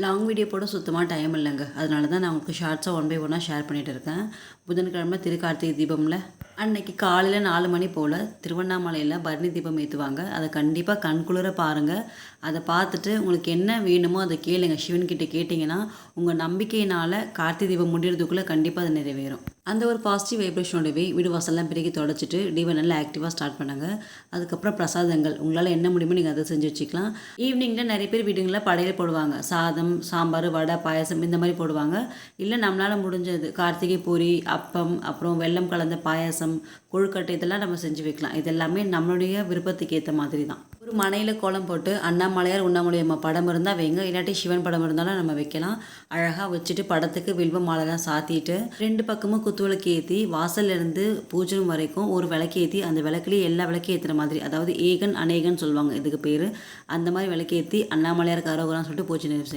Long video போட சுத்தமாக time இல்லைங்க. அதனால தான் நான் உங்களுக்கு ஷார்ட்ஸாக ஒன் பை ஒன்னாக ஷேர் பண்ணிகிட்டு இருக்கேன். புதன்கிழமை திருக்கார்த்திகை தீபமில். அன்னைக்கு காலையில் நாலு மணி போல் திருவண்ணாமலையில் பரணி தீபம் ஏற்றுவாங்க அதை கண்டிப்பாக கண்குளிர பாருங்கள் அதை பார்த்துட்டு உங்களுக்கு என்ன வேணுமோ அதை கேளுங்க. சிவன்கிட்ட கேட்டிங்கன்னா உங்கள் நம்பிக்கையினால் கார்த்திகை தீபம் முடிகிறதுக்குள்ளே கண்டிப்பாக அது நிறைவேறும். அந்த ஒரு பாசிட்டிவ் வைப்ரேஷனோடவே வீடு வாசல்லாம் பிறகு தொடச்சிட்டு டீவை நல்லா ஆக்டிவாக ஸ்டார்ட் பண்ணாங்க. அதுக்கப்புறம் பிரசாதங்கள். உங்களால் என்ன முடியுமோ நீங்கள் அதை செஞ்சு வச்சுக்கலாம். ஈவினிங்கில் நிறைய பேர் வீடுங்களில் படையில் போடுவாங்க. சாதம் சாம்பார் வடை பாயாசம் இந்த மாதிரி போடுவாங்க. இல்லை நம்மளால் முடிஞ்சது கார்த்திகை பூரி அப்பம் அப்புறம் வெல்லம் கலந்த பாயாசம் கொழுக்கட்டை இதெல்லாம் நம்ம செஞ்சு வைக்கலாம். இது எல்லாமே நம்மளுடைய விருப்பத்துக்கு ஏற்ற மாதிரி தான். மனையில் கோலம் போட்டு அண்ணாமலையார் உண்ணாமலையம்மா படம் இருந்தால் வைங்க. இல்லாட்டி சிவன் படம் இருந்தாலும் நம்ம வைக்கலாம். அழகாக வச்சுட்டு படத்துக்கு வில்வ மாலைலாம் சாத்திட்டு ரெண்டு பக்கமும் குத்துவிளக்கு ஏற்றி வாசல்லேருந்து பூஜனம் வரைக்கும் ஒரு விளக்கு ஏற்றி அந்த விளக்குலேயே எல்லா விளக்கு ஏற்றுற மாதிரி அதாவது ஏகன் அநேகன் சொல்லுவாங்க. இதுக்கு பேர். அந்த மாதிரி விளக்கு ஏற்றி அண்ணாமலையார் கரோகரான்னு சொல்லிட்டு பூஜை நிறைவு